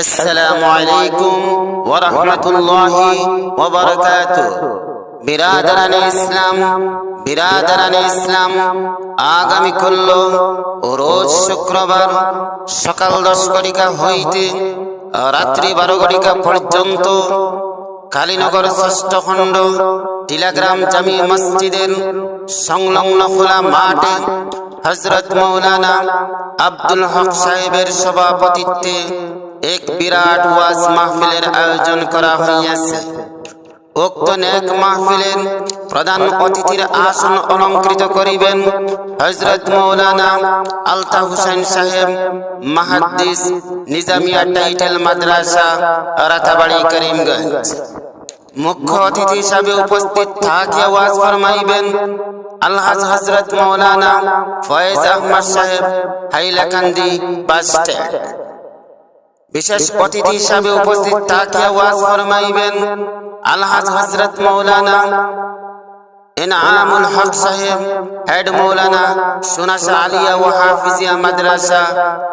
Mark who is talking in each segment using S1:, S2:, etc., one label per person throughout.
S1: আসসালামু আলাইকুম ওয়া রাহমাতুল্লাহি ওয়া বারাকাতুহু বিরাদারান ইসলাম বিরাদারান ইসলাম। আগামী করল রোজ শুক্রবার সকাল দশ করিকা হইতে রাত্রি বারো করিকা পর্যন্ত কালীনগর ষষ্ঠ খণ্ড টিলাগ্রাম জামি মসজিদের সংলগ্ন খোলা মাঠে হজরত মৌলানা আব্দুল হক সাহেবের সভাপতিত্বে এক বিরাট ওয়াজ মাহফিলের আয়োজন করা হইয়াছে। উক্ত নেক মাহফিলের প্রধান অতিথির আসন অলঙ্কৃত করিবেন হজরত মৌলানা আলতা হুসেন সাহেব, মাহাদ্দিস নিজামিয়া টাইটেল মাদ্রাসা, রাতাবাড়ি করিমগঞ্জ। মুখ্য অতিথি হিসাবে উপস্থিত থাকিয়া ওয়াজ ফরমাইবেন আলহাজ হজরত মৌলানা ফয়েজ আহমদ সাহেব, হাইলাকান্দি বাস স্ট্যান্ড। বিশেষ অতিথি হিসাবে উপস্থিত থাকিয়া ওয়াজ ফরমাইবেন আলহাজ হজরত মৌলানা এনামুল হক সাহেব, হেড মৌলানা সুনাসা আলিয়া ও হাফিজিয়া মাদ্রাসা,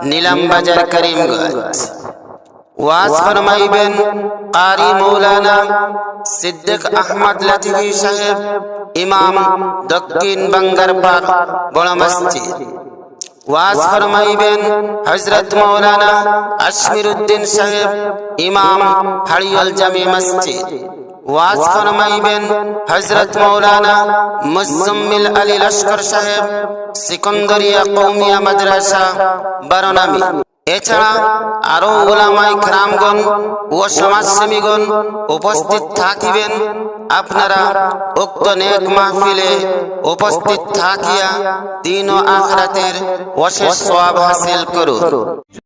S1: নিলাম বাজার করিমগঞ্জ। ওয়াজ ফরমাইবেন কারি মৌলানা সিদ্দিক আহমদ লতিফি সাহেব, ইমাম দক্ষিণ বাঙ্গারপাড় বড় মসজিদ। ওয়াজ ফরমাইবেন হযরত মাওলানা আশমিরউদ্দিন সাহেব ইমাম হাড়িয়াল জামে মসজিদ। ওয়াজ ফরমাইবেন হযরত মাওলানা মুজম্মিল আলী লস্কর সাহেব সিকন্দরিয়া কওমিয়া মাদ্রাসা বারনামি এছাড়া আরও ওলামাই ক্রামগণ ও সমাজসেবীগণ উপস্থিত থাকিবেন। আপনারা উক্ত নেক মাহফিলে উপস্থিত থাকিয়া দিন ও আখরাতের অশেষ সব হাসিল করুন।